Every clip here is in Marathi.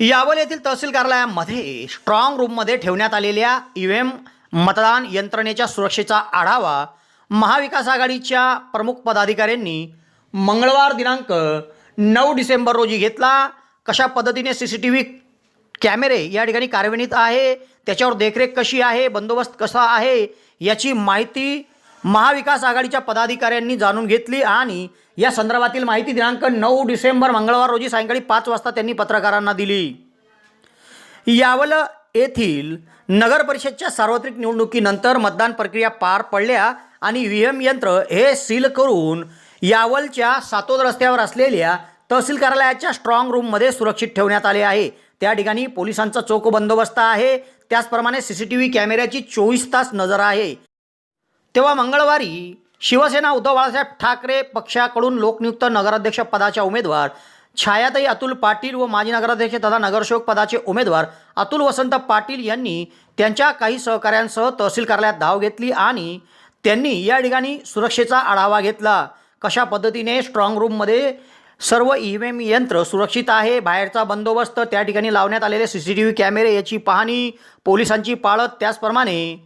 यावल येथील तहसील कार्यालयामध्ये स्ट्रॉंग रूममध्ये ठेवण्यात आलेल्या ई एम मतदान यंत्रणेच्या सुरक्षेचा आढावा महाविकास आघाडीच्या प्रमुख पदाधिकाऱ्यांनी मंगळवार दिनांक नऊ डिसेंबर रोजी घेतला. कशा पद्धतीने सी सी टी व्ही कॅमेरे या ठिकाणी कार्यान्वित आहे? त्याच्यावर देखरेख कशी आहे? बंदोबस्त कसा आहे? याची माहिती महाविकास आघाडीच्या पदाधिकाऱ्यांनी जाणून घेतली आणि या संदर्भातील माहिती दिनांक नऊ डिसेंबर मंगळवार रोजी सायंकाळी पाच वाजता त्यांनी पत्रकारांना दिली. यावल येथील नगर परिषदच्या सार्वत्रिक निवडणुकीनंतर मतदान प्रक्रिया पार पडल्या आणि व्ही एम यंत्र हे सील करून यावलच्या सातोद रस्त्यावर असलेल्या तहसील कार्यालयाच्या स्ट्रॉंग रूममध्ये सुरक्षित ठेवण्यात आले आहे. त्या ठिकाणी पोलिसांचा चोख बंदोबस्त आहे. त्याचप्रमाणे सी सी टी व्ही कॅमेऱ्याची चोवीस तास नजर आहे. तेव्हा मंगळवारी शिवसेना उद्धव बाळासाहेब ठाकरे पक्षाकडून लोकनियुक्त नगराध्यक्ष पदाच्या उमेदवार छायाताई अतुल पाटील व माजी नगराध्यक्ष तथा नगरसेवक पदाचे उमेदवार अतुल वसंत पाटील यांनी त्यांच्या काही सहकाऱ्यांसह तहसील कार्यालयात धाव घेतली आणि त्यांनी या ठिकाणी सुरक्षेचा आढावा घेतला. कशा पद्धतीने स्ट्रॉंग रूममध्ये सर्व ई व्ही एम यंत्र सुरक्षित आहे बाहेरचा बंदोबस्त त्या ठिकाणी लावण्यात आलेले सी सी टी व्ही कॅमेरे याची पाहणी पोलिसांची पाळत त्याचप्रमाणे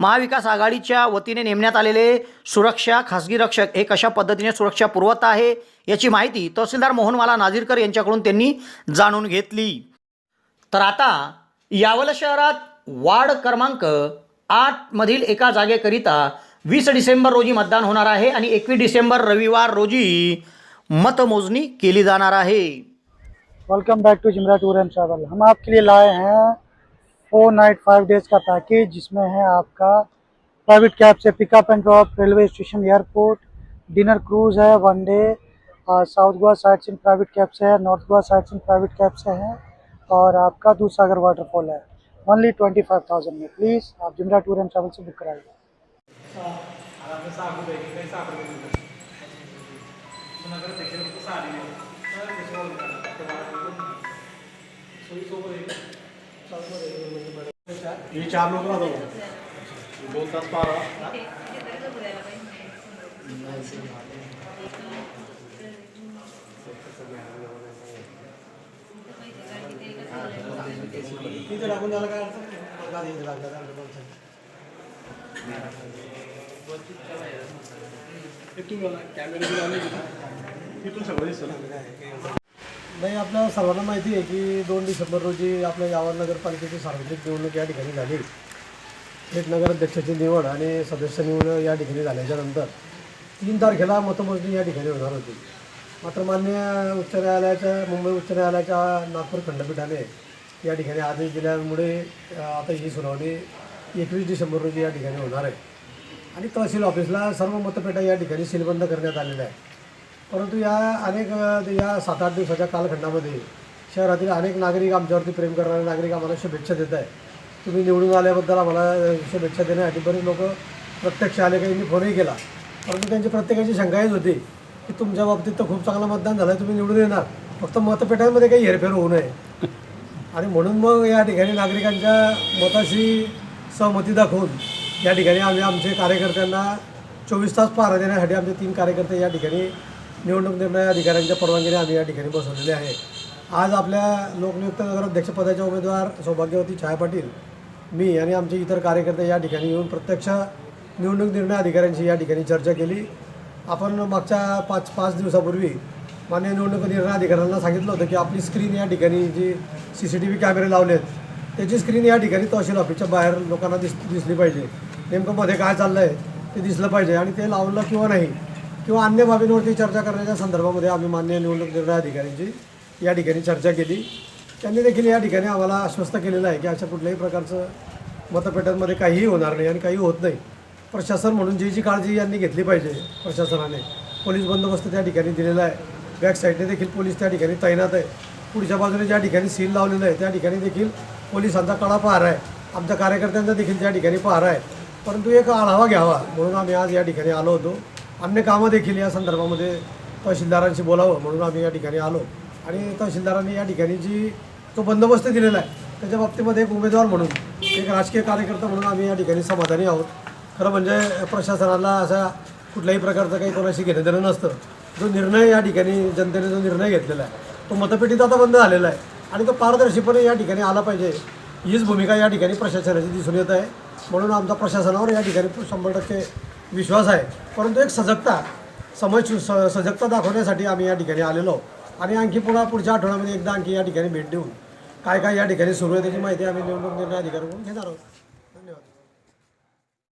महाविकास आघाडीच्या वतीने नेमण्यात आलेले सुरक्षा खासगी रक्षक हे कशा पद्धतीने सुरक्षा पुरवत आहे याची माहिती तहसीलदार मोहनवाला नाझीरकर यांच्याकडून त्यांनी जाणून घेतली. तर आता यावल शहरात वार्ड क्रमांक आठमधील एका जागेकरिता वीस डिसेंबर रोजी मतदान होणार आहे आणि एकवीस डिसेंबर रविवार रोजी मतमोजणी केली जाणार आहे. Welcome back to Jimra tour and travel हम आपके लिए लाए हैं फोर नाइट फाइव डेज़ का पैकेज जिसमें है आपका private cab say pickup and drop railway station airport dinner cruise है one day south Goa side scene private cab से है north Goa side scene private cab से है, और आपका दूधसागर वाटरफॉल है ओनली ट्वेंटी फाइव थाउज़ेंड में। प्लीज़ आप जिमरा टूर एंड ट्रैवल से बुक कराइए। हे चार लोक राहतो दोन तास पारा तिथे टाकून झालं काय अडचण नाही. बघा तिथे लागलं काय अडचण नाही. तुम्ही मला तिथून सगळं दिसतं ना नाही आपल्या सर्वांना माहिती आहे की दोन डिसेंबर रोजी आपल्या यावर नगरपालिकेची सार्वजनिक निवडणूक या ठिकाणी झाली. एक नगराध्यक्षाची निवड आणि सदस्य निवड या ठिकाणी झाल्याच्यानंतर तीन तारखेला मतमोजणी या ठिकाणी होणार होती. मात्र मान्य उच्च न्यायालयाच्या मुंबई उच्च न्यायालयाच्या नागपूर खंडपीठाने या ठिकाणी आदेश दिल्यामुळे आता ही सुनावणी एकवीस डिसेंबर रोजी या ठिकाणी होणार आहे. आणि तहसील ऑफिसला सर्व मतपेटा या ठिकाणी सीलबंद करण्यात आलेल्या आहे परंतु या अनेक या सात आठ दिवसाच्या कालखंडामध्ये शहरातील अनेक नागरिक आमच्यावरती प्रेम करणारे नागरिक आम्हाला शुभेच्छा देत आहे तुम्ही निवडून आल्याबद्दल आम्हाला शुभेच्छा देण्यासाठी बरेच लोक प्रत्यक्ष आले काही फोनही केला. परंतु त्यांची प्रत्येकाची शंकाहीच होती की तुमच्या बाबतीत तर खूप चांगलं मतदान झालं तुम्ही निवडून येणार. फक्त मतपेटांमध्ये काही हेरफेर होऊ नये. आणि म्हणून मग या ठिकाणी नागरिकांच्या मताशी सहमती दाखवून या ठिकाणी आम्ही आमचे कार्यकर्त्यांना चोवीस तास पहारा देण्यासाठी आमचे तीन कार्यकर्ते या ठिकाणी निवडणूक निर्णय अधिकाऱ्यांच्या परवानगीने आम्ही या ठिकाणी बसवलेले आहे. आज आपल्या लोकनियुक्त नगराध्यक्षपदाच्या उमेदवार सौभाग्यवती छाया पाटील मी आणि आमचे इतर कार्यकर्ते या ठिकाणी येऊन प्रत्यक्ष निवडणूक निर्णय अधिकाऱ्यांशी या ठिकाणी चर्चा केली. आपण मागच्या पाच पाच दिवसापूर्वी मान्य निवडणूक निर्णय अधिकाऱ्यांना सांगितलं होतं की आपली स्क्रीन या ठिकाणी जी सी सी टी व्ही कॅमेरे लावलेत त्याची स्क्रीन या ठिकाणी तहसील ऑफिसच्या बाहेर लोकांना दिस दिसली पाहिजे. नेमकं मध्ये काय चाललं आहे ते दिसलं पाहिजे आणि ते लावलं किंवा नाही किंवा अन्य बाबींवरती चर्चा करण्याच्या संदर्भामध्ये आम्ही मान्य निवडणूक निर्णय अधिकाऱ्यांची या ठिकाणी चर्चा केली. त्यांनी देखील या ठिकाणी आम्हाला आश्वस्त केलेलं आहे की अशा कुठल्याही प्रकारचं मतपेटांमध्ये काहीही होणार नाही आणि काही होत नाही. प्रशासन म्हणून जी जी काळजी यांनी घेतली पाहिजे प्रशासनाने पोलीस बंदोबस्त त्या ठिकाणी दिलेला आहे. बॅक साईडने देखील पोलीस त्या ठिकाणी तैनात आहे. पुढच्या बाजूने ज्या ठिकाणी सील लावलेलं आहे त्या ठिकाणी देखील पोलिसांचा कडा पहारा आहे. आमच्या कार्यकर्त्यांचा देखील त्या ठिकाणी पहारा आहे. परंतु एक आढावा घ्यावा म्हणून आम्ही आज या ठिकाणी आलो होतो. अन्य कामं देखील या संदर्भामध्ये तहसीलदारांशी बोलावं म्हणून आम्ही या ठिकाणी आलो. आणि तहसीलदारांनी या ठिकाणी जी तो बंदोबस्त दिलेला आहे त्याच्या बाबतीमध्ये एक उमेदवार म्हणून एक राजकीय कार्यकर्ता म्हणून आम्ही या ठिकाणी समाधानी आहोत. खरं म्हणजे प्रशासनाला असा कुठल्याही प्रकारचं काही कोणाशी घेणं देणं नसतं. जो निर्णय या ठिकाणी जनतेने जो निर्णय घेतलेला आहे तो मतपेटीत आता बंद झालेला आहे. आणि तो पारदर्शीपणे या ठिकाणी आला पाहिजे. हीच भूमिका या ठिकाणी प्रशासनाची दिसून येत आहे. म्हणून आमचा प्रशासनावर या ठिकाणी शंभर टक्के विश्वास आहे. परंतु एक सजगता समज स सजगता दाखवण्यासाठी आम्ही या ठिकाणी आलेलो. आणि आणखी पुन्हा पुढच्या आठवड्यामध्ये एकदा आणखी या ठिकाणी भेट देऊन काय काय या ठिकाणी सुरू आहे त्याची माहिती आम्ही निवडणूक निर्णय अधिकाऱ्यांकडून घेणार आहोत.